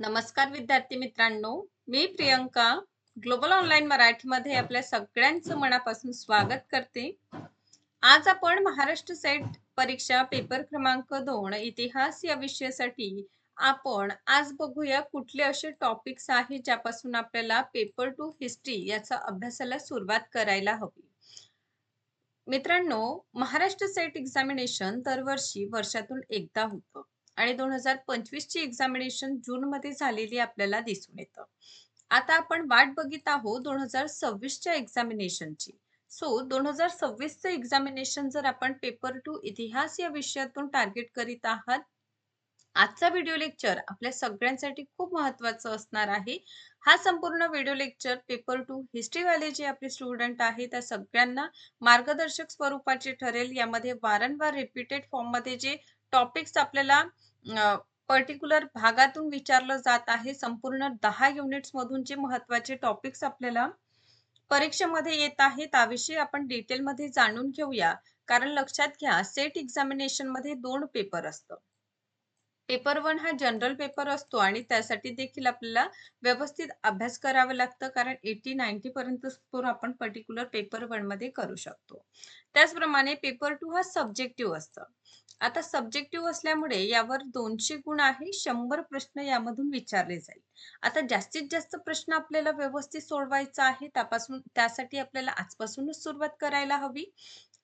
नमस्कार विद्यार्थी मित्रांनो मी प्रियंका ग्लोबल ऑनलाईन मराठीमध्ये आपल्या सगळ्यांचं मनापासून स्वागत करते. आज आपण महाराष्ट्र सेट परीक्षा पेपर क्रमांक दोन इतिहास या विषयासाठी आपण आज बघूया कुठले असे टॉपिक्स आहेत ज्यापासून आपल्याला पेपर टू हिस्ट्री याचा अभ्यासाला सुरुवात करायला हवी. मित्रांनो महाराष्ट्र सेट एक्झामिनेशन दरवर्षी वर्षातून एकदा होतं. आणि दोन हजार पंचवीसची एक्झामिनेशन जून मध्ये झालेली आपल्याला दिसून येतं. आता आपण वाट बघित आहोत दोन हजार सव्वीसच्या एक्झामिनेशनची सो दोन हजार सव्वीसचं एक्झामिनेशन जर आपण पेपर टू इतिहास या विषयातून टार्गेट करीत आहात आजचा व्हिडिओ लेक्चर आपल्या सगळ्यांसाठी खूप महत्वाचं असणार आहे. हा संपूर्ण व्हिडिओ लेक्चर पेपर टू हिस्ट्रीवाले जे आपले स्टुडंट आहे त्या सगळ्यांना मार्गदर्शक स्वरूपाचे ठरेल. यामध्ये वारंवार रिपीटेड फॉर्ममध्ये जे टॉपिक्स आपल्याला पर्टिक्युलर भागातून विचारलं जात आहे संपूर्ण दहा युनिट्स मधून जे महत्त्वाचे टॉपिक्स आपल्याला परीक्षेमध्ये येत आहे त्याविषयी आपण डिटेलमध्ये जाणून घेऊया. कारण लक्षात घ्या सेट एक्झामिनेशनमध्ये दोन पेपर असतं. पेपर वन हा जनरल पेपर असतो आणि त्यासाठी देखील आपल्याला व्यवस्थित अभ्यास करावा लागतं कारण एटी नाईन्टी पर्यंत स्कोर आपण पर्टिक्युलर पेपर वनमध्ये करू शकतो. त्याचप्रमाणे पेपर टू हा सब्जेक्टिव्ह असतं. आता सब्जेक्टिव्ह असल्यामुळे यावर दोनशे गुण आहे शंभर प्रश्न यामधून विचारले जाईल. आता जास्तीत जास्त प्रश्न आपल्याला व्यवस्थित सोडवायचा आहे त्यापासून त्यासाठी आपल्याला आजपासूनच सुरुवात करायला हवी.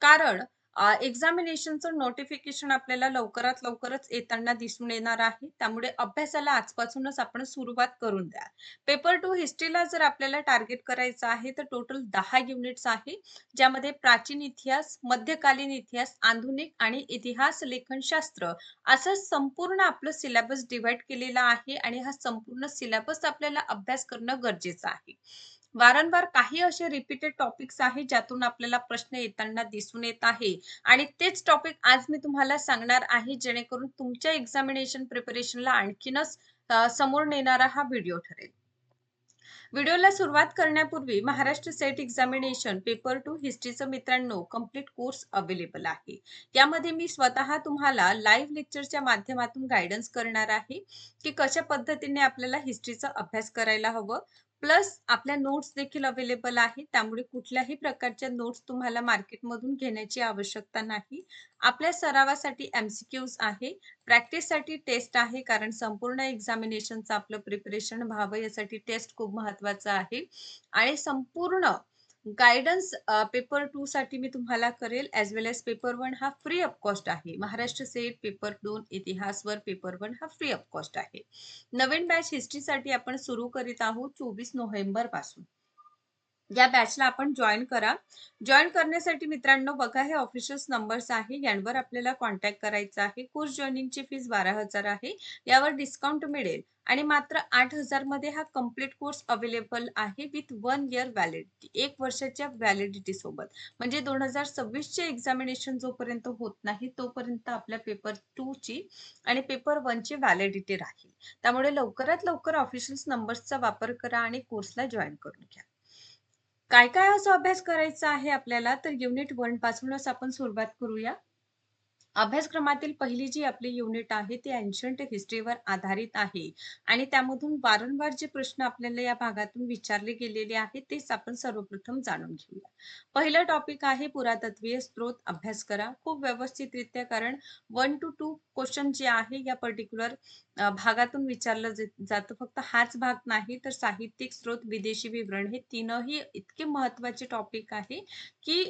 कारण एक्झामिनेशनचं नोटिफिकेशन आपल्याला लवकरात लवकरच येताना दिसून येणार आहे. त्यामुळे अभ्यासाला आजपासूनच आपण सुरुवात करून द्या. पेपर टू हिस्ट्रीला जर आपल्याला टार्गेट करायचं आहे तर टोटल दहा युनिट्स आहे ज्यामध्ये प्राचीन इतिहास मध्यकालीन इतिहास आधुनिक आणि इतिहास लेखनशास्त्र असं संपूर्ण आपलं सिलेबस डिव्हाइड केलेला आहे आणि हा संपूर्ण सिलेबस आपल्याला अभ्यास करणं गरजेचं आहे. वारंवार काही असे रिपीटेड टॉपिक्स आहेत ज्यातून आपल्याला प्रश्न येताना दिसून येत आहे. आणि तेच टॉपिक आज मी तुम्हाला सांगणार आहे जेणेकरून तुमच्या एक्झामिनेशन प्रिपरेशनला आणखीनच समोर नेणारा हा व्हिडिओ ठरेल. व्हिडिओला सुरुवात करण्यापूर्वी Maharashtra set examination paper two हिस्ट्रीचं मित्रांनो कंप्लीट कोर्स अवेलेबल आहे. यामध्ये मी स्वतः तुम्हाला लाईव्ह लेक्चरच्या माध्यमातून गायडन्स करणार आहे की कशा पद्धतीने आपल्याला हिस्ट्रीचा अभ्यास करायला हवं प्लस आपल्या नोट्स देखील अवेलेबल आहे त्यामुळे कुठल्याही प्रकारच्या नोट्स तुम्हाला मार्केटमधून घेण्याची आवश्यकता नाही. आपल्या सरावासाठी एमसीक्यूज आहे. प्रॅक्टिससाठी टेस्ट आहे कारण संपूर्ण एक्झामिनेशनचं आपलं प्रिपरेशन व्हावं यासाठी टेस्ट खूप महत्वाचं आहे. आणि संपूर्ण गायडन्स पेपर टू साठी मी तुम्हाला करेल as well as paper one हा फ्री ऑफ कॉस्ट आहे. महाराष्ट्र सेट पेपर दोन इतिहासवर पेपर वन हा फ्री ऑफ कॉस्ट आहे. नवीन बॅच हिस्ट्रीसाठी आपण सुरू करीत आहोत चोवीस नोव्हेंबरपासून. या बॅचला आपण जॉईन करा. जॉईन करण्यासाठी मित्रांनो बघा हे ऑफिशियल नंबर्स आहे. यांवर आपल्याला कॉन्टॅक्ट करायचा आहे. कोर्स जॉईनिंगची फीस बारा हजार आहे. यावर डिस्काउंट मिळेल. आणि मात्र आठ हजारमध्ये हा कंप्लीट कोर्स अवेलेबल आहे विथ वन इयर व्हॅलिडिटी एक वर्षाच्या व्हॅलिडिटी सोबत. म्हणजे दोन हजार सव्वीसचे एक्झामिनेशन जोपर्यंत होत नाही तोपर्यंत आपल्या पेपर टू ची आणि पेपर वन ची व्हॅलिडिटी राहील. त्यामुळे लवकरात लवकर ऑफिशियल नंबर्सचा वापर करा आणि कोर्सला जॉईन करून घ्या. काय काय असं अभ्यास करायचा आहे आपल्याला? तर युनिट वन पासूनच आपण सुरुवात करूया. अभ्यासक्रमातील पहिली जी आपली युनिट आहे ती एन्शंट हिस्ट्रीवर आधारित आहे. आणि त्यामधून वारंवार जे प्रश्न आपल्याला या भागातून विचारले गेलेले आहेत तेच आपण सर्वप्रथम जाणून घेऊया. पहिलं टॉपिक आहे पुरातत्वीय स्त्रोत अभ्यास करा. खूप व्यवस्थितरित्या कारण वन टू टू क्वेश्चन जे आहे या पर्टिक्युलर भागातून विचारलं जातं फक्त हाच भाग नाही तर साहित्यिक स्रोत विदेशी विवरण हे तीनही इतके महत्त्वाचे टॉपिक आहे की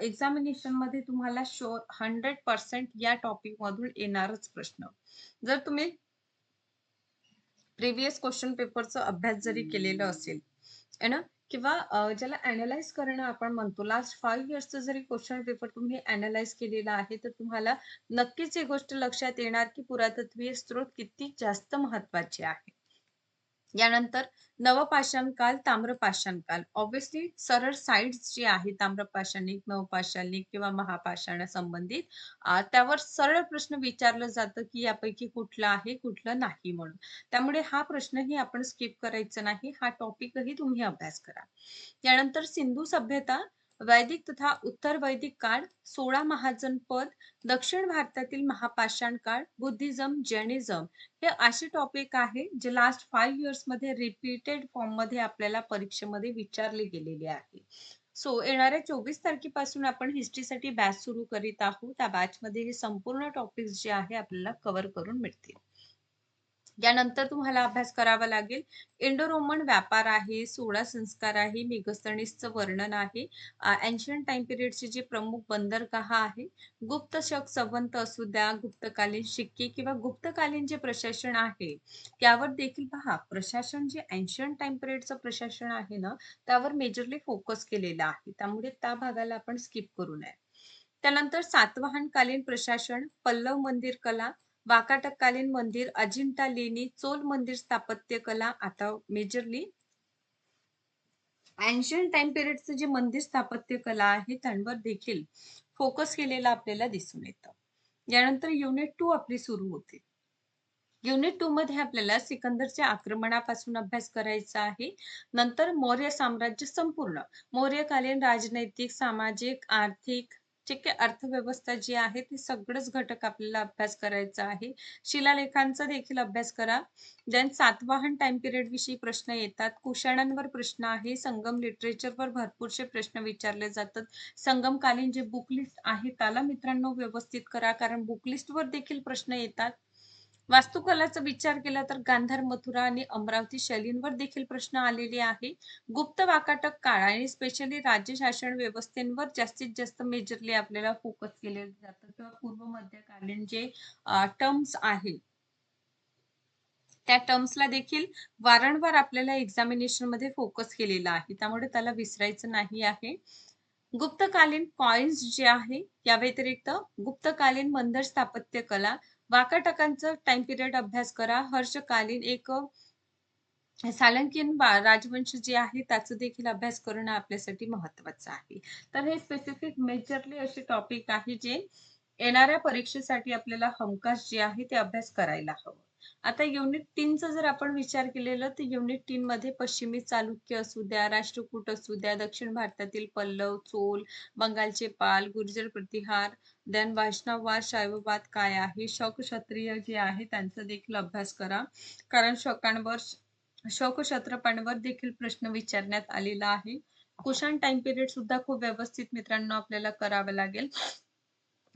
एक्झामिनेशनमध्ये तुम्हाला शो हंड्रेड पर्सेंट या टॉपिक मधून येणारच प्रश्न. जर तुम्ही प्रिव्हियस क्वेश्चन पेपरचा अभ्यास जरी केलेला असेल ना? किंवा ज्याला अनालाइज करणं आपण म्हणतो. लास्ट फाईव्ह इयर्सचं जरी क्वेश्चन पेपर तुम्ही अनालाइज केलेला आहे तर तुम्हाला नक्कीच ही गोष्ट लक्षात येणार की पुरातत्वीय स्त्रोत किती जास्त महत्त्वाचे आहे. यानंतर नवपाषाण काल ताम्रपाषाण काल ऑब्विसली सरळ साइड्स जे आहे ताम्रपाषाणिक नवपाषाणिक किंवा महापाषाण संबंधित त्यावर सरळ प्रश्न विचारलं जातं की यापैकी कुठलं आहे कुठलं नाही म्हणून. त्यामुळे हा प्रश्नही आपण स्किप करायचा नाही. हा टॉपिकही तुम्ही अभ्यास करा. त्यानंतर सिंधू सभ्यता वैदिक तथा उत्तर वैदिक काळ सोळा महाजन पद दक्षिण भारतातील महापाषाण काळ बुद्धिझम जैनिझम हे असे टॉपिक आहे जे लास्ट फाईव्ह इयर्समध्ये रिपीटेड फॉर्ममध्ये आपल्याला परीक्षेमध्ये विचारले गेलेले आहे. सो येणाऱ्या चोवीस तारखेपासून आपण हिस्ट्रीसाठी बॅच सुरू करीत आहोत. त्या बॅच मध्ये हे संपूर्ण टॉपिक्स जे आहे आपल्याला कव्हर करून मिळतील. यानंतर तुम्हाला अभ्यास करावा लागेल. इंडो रोमन व्यापार आहे सोळा संस्कार आहे मेघस्तणीसचं वर्णन आहे. एन्शियंट टाइम पिरियडचे जे प्रमुख बंदरगाह आहे गुप्त शक संवंत असू द्या गुप्तकालीन शिक्के किंवा गुप्तकालीन जे प्रशासन आहे त्यावर देखील पहा. प्रशासन जे एन्शियंट टाइम पिरियडचं प्रशासन आहे ना त्यावर मेजरली फोकस केलेलं आहे. त्यामुळे त्या भागाला आपण स्किप करू नये. त्यानंतर सातवाहनकालीन प्रशासन पल्लव मंदिर कला वाकाटककालीन मंदिर अजिंठा लेणी चोल मंदिर स्थापत्य कला आता मेजरली अँशियंट टाइम पिरियडचं जे मंदिर स्थापत्य कला आहे त्यांवर देखील फोकस केलेला आपल्याला दिसून येतं. यानंतर युनिट टू आपली सुरू होते. युनिट टू मध्ये आपल्याला सिकंदरच्या आक्रमणापासून अभ्यास करायचा आहे. नंतर मौर्य साम्राज्य संपूर्ण मौर्यकालीन राजनैतिक सामाजिक आर्थिक ठीक आहे. अर्थव्यवस्था जी आहे ती सगळंच घटक आपल्याला अभ्यास करायचा आहे. शिलालेखांचा देखील अभ्यास करा. देन सातवाहन टाइम पिरियड विषयी प्रश्न येतात. कुशाणांवर प्रश्न आहे. संगम लिटरेचरवर भरपूरसे प्रश्न विचारले जातात. संगमकालीन जे बुकलिस्ट आहे त्याला मित्रांनो व्यवस्थित करा. कारण बुकलिस्टवर देखील प्रश्न येतात. वास्तुकलाचा विचार केला तर गांधार मथुरा आणि अमरावती शैलींवर देखील प्रश्न आलेले आहे. गुप्त वाकाटक काळ आणि स्पेशली राज्य शासन व्यवस्थेवर जास्तीत जास्त मेजरली आपल्याला फोकस केले जातं किंवा पूर्व मध्यकालीन जे टर्म्स आहे. त्या टर्म्सला देखील वारंवार आपल्याला एक्झामिनेशनमध्ये फोकस केलेला आहे. त्यामुळे त्याला विसरायचं नाही आहे. गुप्तकालीन कॉइन्स जे आहे या व्यतिरिक्त गुप्तकालीन मंदर स्थापत्य कला वाकाटकांचं टाइम पिरियड अभ्यास करा. हर्षकालीन एक सालंकीन राजवंश जे आहे त्याचा देखील अभ्यास करणं आपल्यासाठी महत्वाचं आहे. तर हे स्पेसिफिक मेजरली असे टॉपिक आहे जे येणाऱ्या परीक्षेसाठी आपल्याला हमखास जे आहे ते अभ्यास करायला हवं. आता युनिट तीनचा जर आपण विचार केलेला तर युनिट तीन मध्ये पश्चिमी चालुक्य असू द्या राष्ट्रकूट असू द्या दक्षिण भारतातील पल्लव चोल बंगालचे पाल गुर्जर प्रतिहार देन वैष्णववाद शैववाद काय आहे? शक क्षत्रिय जे आहे त्यांचा देखील अभ्यास करा. कारण शकांवर शक क्षत्रपांवर देखील प्रश्न विचारण्यात आलेला आहे. कुशाण टाइम पिरियड सुद्धा खूप व्यवस्थित मित्रांनो आपल्याला करावं लागेल.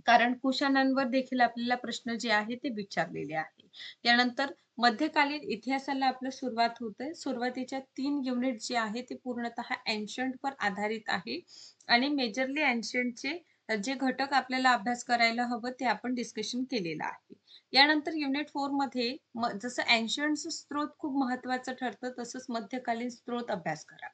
कारण कुशाणांवर देखील आपल्याला प्रश्न जे आहे ते विचारलेले आहे. त्यानंतर मध्यकालीन इतिहासाला आपलं सुरुवात होते सुरुवातीच्या तीन युनिट जे आहे ते पूर्णतः एन्शंट वर आधारित आहे. आणि मेजरली एन्शंटचे जे घटक आपल्याला अभ्यास करायला हवं ते आपण डिस्कशन केलेलं आहे. यानंतर युनिट फोरमध्ये जसं एन्शंट स्त्रोत खूप महत्वाचं ठरतं तसंच मध्यकालीन स्त्रोत अभ्यास करा.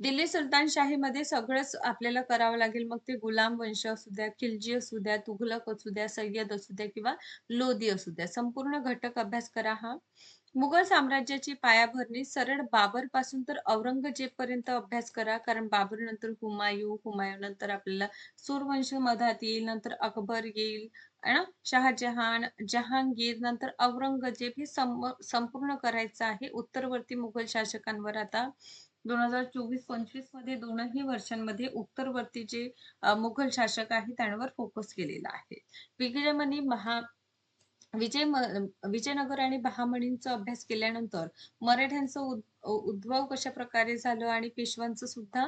दिल्ली सुलतानशाहीमध्ये सगळंच आपल्याला करावं लागेल. मग ते गुलाम वंश असू द्या खिलजी असू द्या तुघलक असू द्या सय्यद असू द्या किंवा लोधी असू द्या संपूर्ण घटक अभ्यास करा हा. मुघल साम्राज्याची पायाभरणी सरळ बाबरपासून तर औरंगजेब पर्यंत अभ्यास करा. कारण बाबर नंतर हुमायू हुमायू नंतर आपल्याला सूरवंश मधात येईल नंतर अकबर येईल ना? शहाजहान जहांगीर नंतर औरंगजेब हे संपूर्ण करायचं आहे उत्तरवर्ती मुघल शासकांवर आता. दोन हजार चोवीस पंचवीसमध्ये दोनही वर्षांमध्ये उत्तरवर्ती जे मुघल शासक आहे त्यांवर फोकस केलेला आहे. विजयमणी महा विजय विजयनगर आणि बहामणींचा अभ्यास केल्यानंतर मराठ्यांचं उद्भव कशा प्रकारे झालं आणि पेशवांचं सुद्धा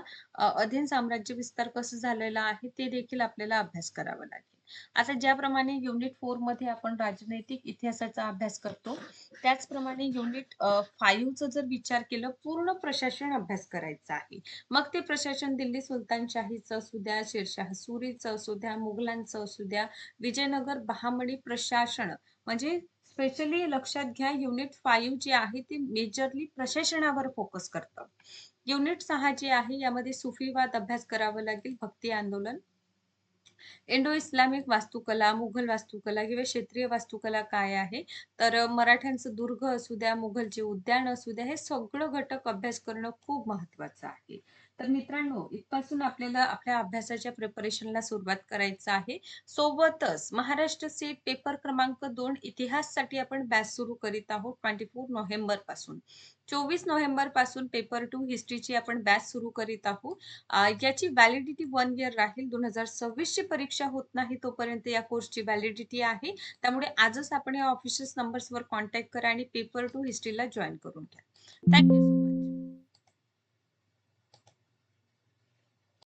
अधीन साम्राज्य विस्तार कसं झालेला आहे ते देखील आपल्याला अभ्यास करावा लागेल. आता ज्याप्रमाणे युनिट फोरमध्ये आपण राजनैतिक इतिहासाचा अभ्यास करतो त्याचप्रमाणे युनिट फाईव्हचा जर विचार केलं पूर्ण प्रशासन अभ्यास करायचा आहे. मग ते प्रशासन दिल्ली सुलतानशाहीचं असू द्या शेरशाह सुरीचं असू द्या मुघलांचं असू द्या विजयनगर बहामणी प्रशासन. म्हणजे स्पेशली लक्षात घ्या युनिट फाईव्ह जे आहे ते मेजरली प्रशासनावर फोकस करतं. युनिट सहा जे आहे यामध्ये सुफीवाद अभ्यास करावा लागेल भक्ती आंदोलन. इंडो इस्लामिक वास्तुकला मुघल वास्तुकला किंवा क्षेत्रीय वास्तुकला काय आहे? तर मराठ्यांचं दुर्ग असू द्या मुघलचे उद्यान असू द्या हे सगळं घटक अभ्यास करणं खूप महत्वाचं आहे. तर मित्रांनो इथपासून आपल्याला आपल्या अभ्यासाच्या प्रिपरेशनला सुरुवात करायचं आहे. सोबतच महाराष्ट्र सेट पेपर क्रमांक दोन इतिहाससाठी आपण बॅच सुरू करीत आहोत ट्वेंटी फोर नोव्हेंबरपासून. चोवीस नोव्हेंबरपासून पेपर टू हिस्ट्रीची आपण बॅच सुरू करीत आहोत. याची व्हॅलिडिटी वन इयर राहील. दोन हजार सव्वीस ची परीक्षा होत नाही तोपर्यंत या कोर्सची व्हॅलिडिटी आहे. त्यामुळे आजच आपण या ऑफिशियल नंबर्सवर कॉन्टॅक्ट करा आणि पेपर टू हिस्ट्रीला जॉईन करून घ्या. Thank you so much